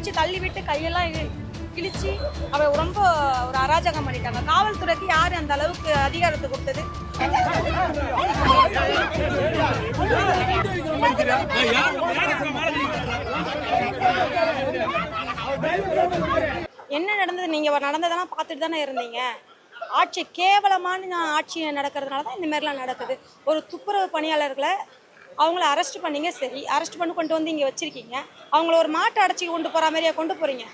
பிடிச்சி தள்ளி விட்டு கையெல்லாம் கிழிச்சு அவ ரொம்ப ஒரு அராஜகம் பண்ணிட்டாங்க. காவல்துறைக்கு யார் அந்த அளவுக்கு அதிகாரத்தை கொடுத்தது? என்ன நடந்தது? நீங்க நடந்ததெல்லாம் பார்த்துட்டு தானே இருந்தீங்க. ஆட்சி கேவலமான ஆட்சி நடக்கிறதுனால தான் இந்த மாதிரிலாம் நடக்குது. ஒரு துப்புரவு பணியாளர்களை அவங்கள அரெஸ்ட் பண்ணீங்க. சரி அரெஸ்ட் பண்ணி கொண்டு வந்து இங்கே வச்சுருக்கீங்க. அவங்கள ஒரு மாட்டை அடைச்சி கொண்டு போகிற மாதிரியா கொண்டு போகிறீங்க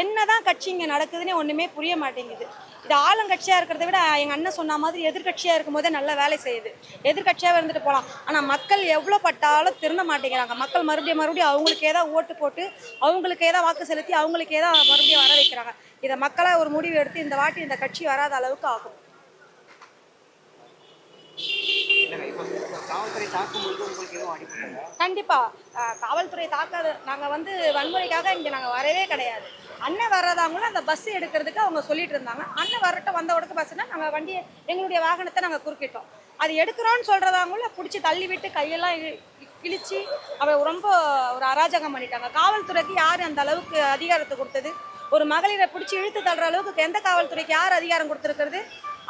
என்ன தான் கட்சி இங்கே நடக்குதுன்னே ஒன்றுமே புரிய மாட்டேங்குது. இது ஆளுங்கட்சியாக இருக்கிறத விட எங்கள் அண்ணன் சொன்ன மாதிரி எதிர்கட்சியாக இருக்கும் போதே நல்ல வேலை செய்யுது. எதிர்கட்சியாக இருந்துட்டு போகலாம் ஆனால் மக்கள் எவ்வளோ பட்டாலும் திருந்த மாட்டேங்கிறாங்க. மக்கள் மறுபடியும் மறுபடியும் அவங்களுக்கே தான் ஓட்டு போட்டு அவங்களுக்கே தான் வாக்கு செலுத்தி அவங்களுக்கே தான் மறுபடியும் வர வைக்கிறாங்க. இதை மக்களாக ஒரு முடிவு எடுத்து இந்த வாட்டி இந்த கட்சி வராத அளவுக்கு ஆகும். உங்களுக்கு எதுவும் கண்டிப்பா. காவல்துறை தாக்காத நாங்க வந்து வன்முறைக்காக இங்க நாங்க வரவே கிடையாது. அண்ணன் வர்றதாங்களும் அந்த பஸ் எடுக்கிறதுக்கு அவங்க சொல்லிட்டு இருந்தாங்க. அண்ணன் வரட்டும் வந்த உடனே பஸ்னா நாங்க வண்டியை எங்களுடைய வாகனத்தை நாங்க குறுக்கிட்டோம். அது எடுக்கிறோம்னு சொல்றதாங்களும் பிடிச்சி தள்ளி விட்டு கையெல்லாம் கிழிச்சு அவ ரொம்ப ஒரு அராஜகம் பண்ணிட்டாங்க. காவல்துறைக்கு யார் அந்த அளவுக்கு அதிகாரத்தை கொடுத்தது? ஒரு மகளிரை பிடிச்சி இழுத்து தள்ளுற அளவுக்கு எந்த காவல்துறைக்கு யார் அதிகாரம் கொடுத்துருக்கிறது?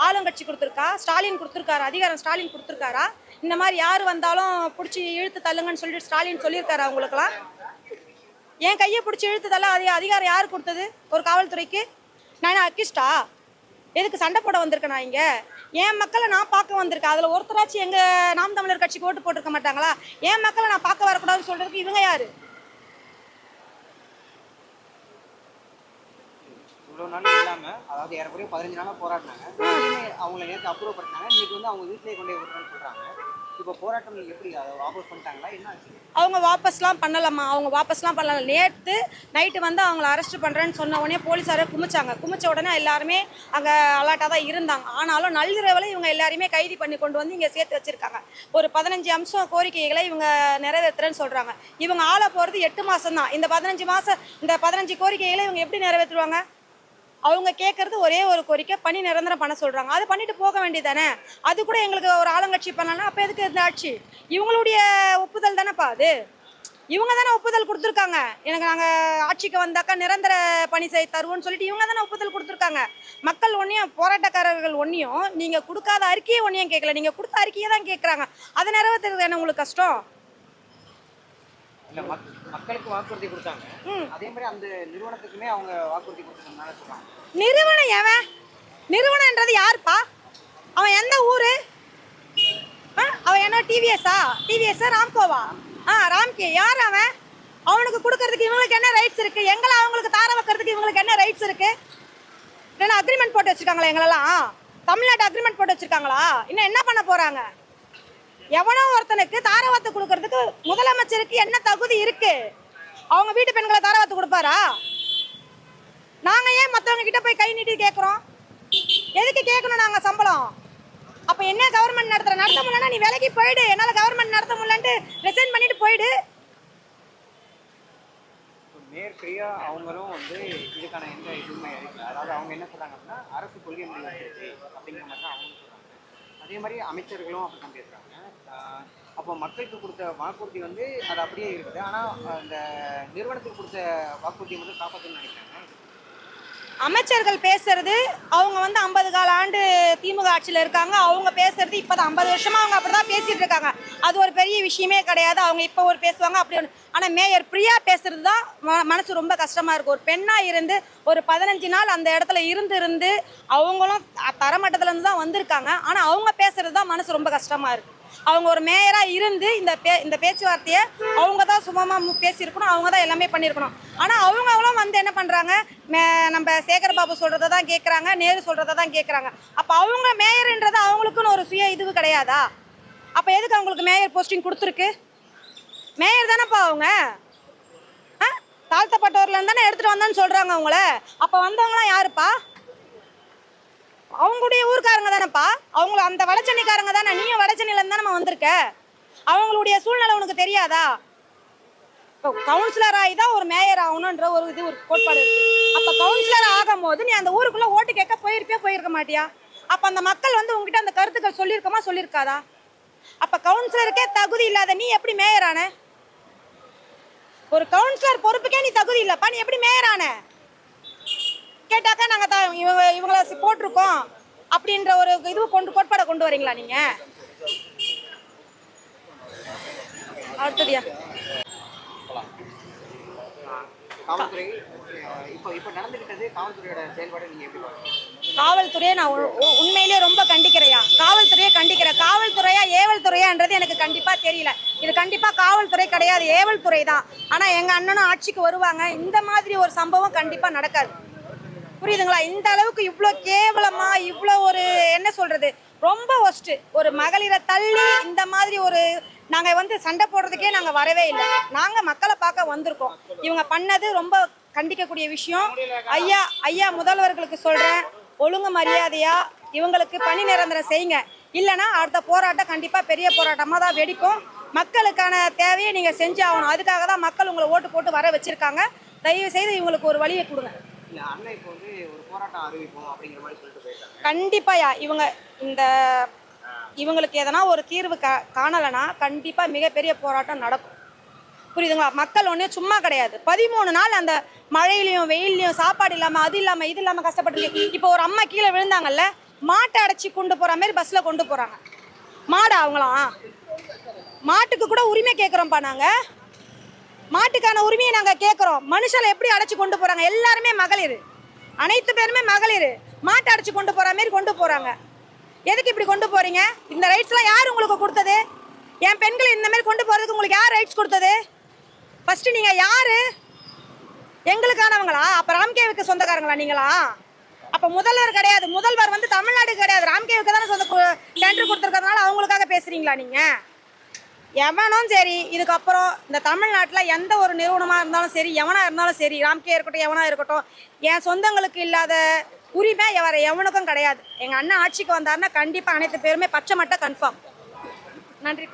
ஆளுங்கட்சி கொடுத்துருக்கா? ஸ்டாலின் கொடுத்துருக்காரு? அதிகாரம் ஸ்டாலின் கொடுத்துருக்காரா? இந்த மாதிரி யார் வந்தாலும் பிடிச்சி இழுத்து தள்ளுங்கன்னு சொல்லிட்டு ஸ்டாலின் சொல்லியிருக்காரு அவங்களுக்குலாம் என் கையை பிடிச்சி இழுத்து தள்ள அதிக அதிகாரம் யார் கொடுத்தது? ஒரு காவல்துறைக்கு? நான் அக்கிஸ்டா எதுக்கு சண்டை போட வந்திருக்கேன் நான் இங்கே? என் மக்களை நான் பார்க்க வந்திருக்கேன். அதில் ஒருத்தராச்சும் எங்கள் நாம் தமிழர் கட்சிக்கு ஓட்டு போட்டிருக்க மாட்டாங்களா? என் மக்களை நான் பார்க்க வரக்கூடாதுன்னு சொல்கிறதுக்கு இவங்க யாரு? இவ்வளோ நாள் இல்லாமல் அதாவது ஏறக்குறைய பதினஞ்சு நாளாக போராடினாங்க. அவங்கள நேற்று அப்ரூவ் பண்ணிட்டாங்க இன்னைக்கு வந்து அவங்க வீட்டிலே கொண்டு போய் விடுறேன்னு சொல்கிறாங்க இப்போ போராட்டம் எப்படி அதை வாபஸ் பண்ணிட்டாங்களா? என்ன அவங்க வாபஸ்லாம் பண்ணலம்மா. அவங்க வாபஸ்லாம் பண்ணல. நேற்று நைட்டு வந்து அவங்கள அரெஸ்ட் பண்ணுறேன்னு சொன்ன உடனே போலீஸாரே குமிச்சாங்க. குமிச்ச உடனே எல்லாருமே அங்கே அலாட்டாக தான் இருந்தாங்க. ஆனாலும் நள்ளிரவில் இவங்க எல்லாருமே கைது பண்ணி கொண்டு வந்து இங்கே சேர்த்து வச்சுருக்காங்க. ஒரு பதினஞ்சு அம்சம் கோரிக்கைகளை இவங்க நிறைவேற்றுறேன்னு சொல்கிறாங்க இவங்க ஆளை போகிறது எட்டு மாதம் தான் இந்த பதினஞ்சு மாதம் இந்த பதினஞ்சு கோரிக்கைகளை இவங்க எப்படி நிறைவேற்றுவாங்க அவங்க கேட்கறது ஒரே ஒரு கோரிக்கை பணி நிரந்தரம் பண்ண சொல்கிறாங்க அது பண்ணிட்டு போக வேண்டியதானே அது கூட எங்களுக்கு ஒரு ஆளுங்கட்சி பண்ணலாம் அப்போ எதுக்கு இந்த ஆட்சி? இவங்களுடைய ஒப்புதல் தானேப்பா அது? இவங்க தானே ஒப்புதல் கொடுத்துருக்காங்க. எனக்கு நாங்கள் ஆட்சிக்கு வந்தாக்கா நிரந்தர பணி செய்ய தருவோம்னு சொல்லிட்டு இவங்க தானே ஒப்புதல் கொடுத்துருக்காங்க. மக்கள் ஒன்றையும் போராட்டக்காரர்கள் ஒன்றையும் நீங்கள் கொடுக்காத அறிக்கையை ஒன்றையும் கேட்கல நீங்கள் கொடுத்த அறிக்கையை தான் கேட்குறாங்க அதை நிறைவேற்றுறது என்ன உங்களுக்கு கஷ்டம்? இல்லை மக்களுக்கு வாக்குறுதி கொடுத்தாங்க. அதே மாதிரி அந்த நிறுவனத்துக்குமே அவங்க வாக்குறுதி கொடுத்ததுனால சொல்கிறாங்க நிறுவனம் எவன் நிறுவனன்றது யாருப்பா? அவன் எந்த ஊரு? அவன் என்ன டிவிஎஸ்ஸா டிவிஎஸ்ஸா ராம்கோவா ஆ ராம்கே யார் அவன்? அவனுக்கு கொடுக்கறதுக்கு இவங்களுக்கு என்ன ரைட்ஸ் இருக்கு? எங்களை அவங்களுக்கு தார வைக்கிறதுக்கு இவங்களுக்கு என்ன ரைட்ஸ் இருக்கு? இல்லைன்னா அக்ரிமெண்ட் போட்டு வச்சிருக்காங்களா எங்களெல்லாம்? தமிழ்நாட்டு அக்ரிமெண்ட் போட்டு வச்சிருக்காங்களா? இன்னும் என்ன பண்ண போறாங்க? எவனோ ஒருத்தனுக்கு தாரவாத்து கொடுக்கறதுக்கு முதலமைச்சருக்கு என்ன தகுதி இருக்கு? அவங்க வீட்டு பெண்களை தாரவாத்து கொடுப்பாரா? நாங்க ஏன் மத்தவங்க கிட்ட போய் கை நீட்டி கேட்குறோம் எதுக்கு கேட்கணும் நாங்க சம்பளம்? அப்ப என்ன கவர்மெண்ட் நடத்துற? நடத்த முடியலன்னா நீ வேலைக்கு போயிடு. என்னால கவர்மெண்ட் நடத்த முடியலன்ட்டு ரிசைன் பண்ணிட்டு போயிடு. இப்போ அவங்களும் வந்து இதுக்கான எந்த இதுவுமே அதாவது அவங்க என்ன சொல்றாங்க அப்படின்னா அரசு கொள்கை முடிவு அப்படிங்கிற மாதிரி தான் அவங்க அதே மாதிரி அமைச்சர்களும் அப்படி தான் பேசுகிறாங்க அப்போ மக்களுக்கு கொடுத்த வாக்குறுதி வந்து அது அப்படியே இருக்குது. ஆனால் அந்த நிறுவனத்துக்கு கொடுத்த வாக்குறுதியை வந்து காப்பாற்றணும்னு நினைக்கிறாங்க. அமைச்சர்கள் பேசுறது அவங்க வந்து ஐம்பது கால ஆண்டு திமுக ஆட்சியில் இருக்காங்க. அவங்க பேசுறது இப்போதான் ஐம்பது வருஷமா அவங்க அப்படிதான் பேசிட்டு இருக்காங்க. அது ஒரு பெரிய விஷயமே கிடையாது. அவங்க இப்போ ஒரு பேசுவாங்க அப்படி ஒன்று ஆனால் மேயர் பிரியா பேசுறது தான் ம- மனசு ரொம்ப கஷ்டமா இருக்கும். ஒரு பெண்ணாக இருந்து ஒரு பதினஞ்சு நாள் அந்த இடத்துல இருந்து இருந்து அவங்களும் தரமட்டத்துலேருந்து தான் வந்திருக்காங்க. ஆனால் அவங்க பேசுறது தான் மனசு ரொம்ப கஷ்டமா இருக்கு. அவங்க ஒரு மேயராக இருந்து இந்த பே இந்த பேச்சுவார்த்தையை அவங்க தான் சுமமா பேசியிருக்கணும். அவங்க தான் எல்லாமே பண்ணியிருக்கணும். ஆனால் அவங்க என்ன பண்றாங்க? மே- நம்ம சேகர் பாபு சொல்கிறத தான் கேட்குறாங்க நேரு சொல்கிறத தான் கேட்குறாங்க அப்போ அவங்க மேயர்ன்றது அவங்களுக்குன்னு ஒரு சுய இதுவு கிடையாதா? அப்போ எதுக்கு அவங்களுக்கு மேயர் போஸ்டிங் கொடுத்துருக்கு? மேயர் தானேப்பா அவங்க. ஆ? தாழ்த்தப்பட்டவர்ல தானே எடுத்துகிட்டு வந்தேன்னு சொல்கிறாங்க அவங்கள. அப்போ வந்தவங்களாம் யாருப்பா? அவங்களுடைய ஊருக்காரங்க தானேப்பா. அவங்கள அந்த வடச்சென்னைக்காரங்க தானே. நீயும் வடச்சென்னையிலேருந்து தானே வந்திருக்க. அவங்களுடைய சூழ்நிலை உனக்கு தெரியாதா? கவுன்சிலர் ஆகி தான் ஒரு மேயர் ஆகணுன்ற ஒரு இது ஒரு கோட்பாடு இருக்கு. அப்போ கவுன்சிலர் ஆகும் போது நீ அந்த ஊருக்குள்ள ஓட்டு கேட்க போயிருப்பியா போயிருக்க மாட்டியா? அப்போ அந்த மக்கள் வந்து உங்ககிட்ட அந்த கருத்துக்கள் சொல்லியிருக்கமா சொல்லியிருக்காதா? அப்போ கவுன்சிலருக்கே தகுதி இல்லாத நீ எப்படி மேயர் ஆன? ஒரு கவுன்சிலர் பொறுப்புக்கே நீ தகுதி இல்லைப்பா நீ எப்படி மேயரான கேட்டாக்கா நாங்கள் த இவங்க இவங்கள போட்டிருக்கோம் அப்படின்ற ஒரு இது கொண்டு கோட்பாடை கொண்டு வரீங்களா நீங்கள் அடுத்ததியா காவல்துறை இப்போ இப்போ காவல்துறையோட செயல்பாடு நீங்கள் எப்படி காவல்துறையை நான் உ- உ- உண்மையிலேயே ரொம்ப கண்டிக்கிறையா? காவல்துறையை கண்டிக்கிறேன். காவல்துறையா ஏவல் துறையான்றது எனக்கு கண்டிப்பா தெரியல. இது கண்டிப்பா காவல்துறை கிடையாது. ஏவல் துறை தான். ஆனா எங்க அண்ணனும் ஆட்சிக்கு வருவாங்க. இந்த மாதிரி ஒரு சம்பவம் கண்டிப்பா நடக்காது. புரியுதுங்களா? இந்த அளவுக்கு இவ்வளோ கேவலமா இவ்வளோ ஒரு என்ன சொல்றது? ரொம்ப ஒஸ்ட்டு ஒரு மகளிரை தள்ளி இந்த மாதிரி ஒரு நாங்கள் வந்து சண்டை போடுறதுக்கே நாங்கள் வரவே இல்லை. நாங்கள் மக்களை பார்க்க வந்திருக்கோம். இவங்க பண்ணது ரொம்ப கண்டிக்கக்கூடிய விஷயம். ஐயா ஐயா முதல்வர்களுக்கு சொல்கிறேன் ஒழுங்கு மரியாதையா இவங்களுக்கு பணி நிரந்தரம் செய்யுங்க. இல்லைன்னா அடுத்த போராட்டம் கண்டிப்பாக பெரிய போராட்டமாக தான் வெடிக்கும். மக்களுக்கான தேவையை நீங்கள் செஞ்சு ஆகணும். அதுக்காக தான் மக்கள் உங்களை ஓட்டு போட்டு வர வச்சுருக்காங்க. தயவு செய்து இவங்களுக்கு ஒரு வழியை கொடுங்க. கண்டிப்பாயா இவங்க இந்த இவங்களுக்கு எதனா ஒரு தீர்வு கா காணலைன்னா கண்டிப்பாக மிகப்பெரிய போராட்டம் நடக்கும். புரியுதுங்களா? மக்கள் ஒன்றே சும்மா கிடையாது. பதிமூணு நாள் அந்த மழையிலையும் வெயிலையும் சாப்பாடு இல்லாமல் அது இல்லாமல் இது இல்லாமல் கஷ்டப்பட்டு இப்போ ஒரு அம்மா கீழே விழுந்தாங்கல்ல மாட்டை அடைச்சி கொண்டு போகிற மாதிரி பஸ்ஸில் கொண்டு போகிறாங்க மாடா அவங்களாம்? மாட்டுக்கு கூட உரிமை கேட்குறோம்ப்பா நாங்கள் மாட்டுக்கான உரிமையை நாங்கள் கேட்குறோம் மனுஷனை எப்படி அடைச்சி கொண்டு போகிறாங்க எல்லாருமே மகளிர். அனைத்து பேருமே மகளிர். மாட்டை அடைச்சி கொண்டு போகிற மாதிரி கொண்டு போகிறாங்க எதுக்கு இப்படி கொண்டு போகிறீங்க இந்த ரைட்ஸ்லாம் யார் உங்களுக்கு கொடுத்தது? என் பெண்களை இந்த மாதிரி கொண்டு போகிறதுக்கு உங்களுக்கு யார் ரைட்ஸ் கொடுத்தது? ஃபஸ்ட்டு நீங்கள் யார்? எங்களுக்கானவங்களா? அப்போ ராம்கேவுக்கு சொந்தக்காரங்களா நீங்களா? அப்போ முதல்வர் கிடையாது. முதல்வர் வந்து தமிழ்நாடு கிடையாது. ராம்கேவுக்கு தானே சொந்த டெண்டர் கொடுத்துருக்கறதுனால அவங்களுக்காக பேசுகிறீங்களா நீங்கள் எவனும் சரி இதுக்கப்புறம் இந்த தமிழ்நாட்டில் எந்த ஒரு நிறுவனமாக இருந்தாலும் சரி எவனாக இருந்தாலும் சரி ராம்கே இருக்கட்டும் எவனாக இருக்கட்டும் என் சொந்தங்களுக்கு இல்லாத உரிமை வேற எவனுக்கும் கிடையாது. எங்கள் அண்ணன் ஆட்சிக்கு வந்தாருன்னா கண்டிப்பாக அனைத்து பேருமே பச்சை மட்டும் கன்ஃபார்ம் நன்றி.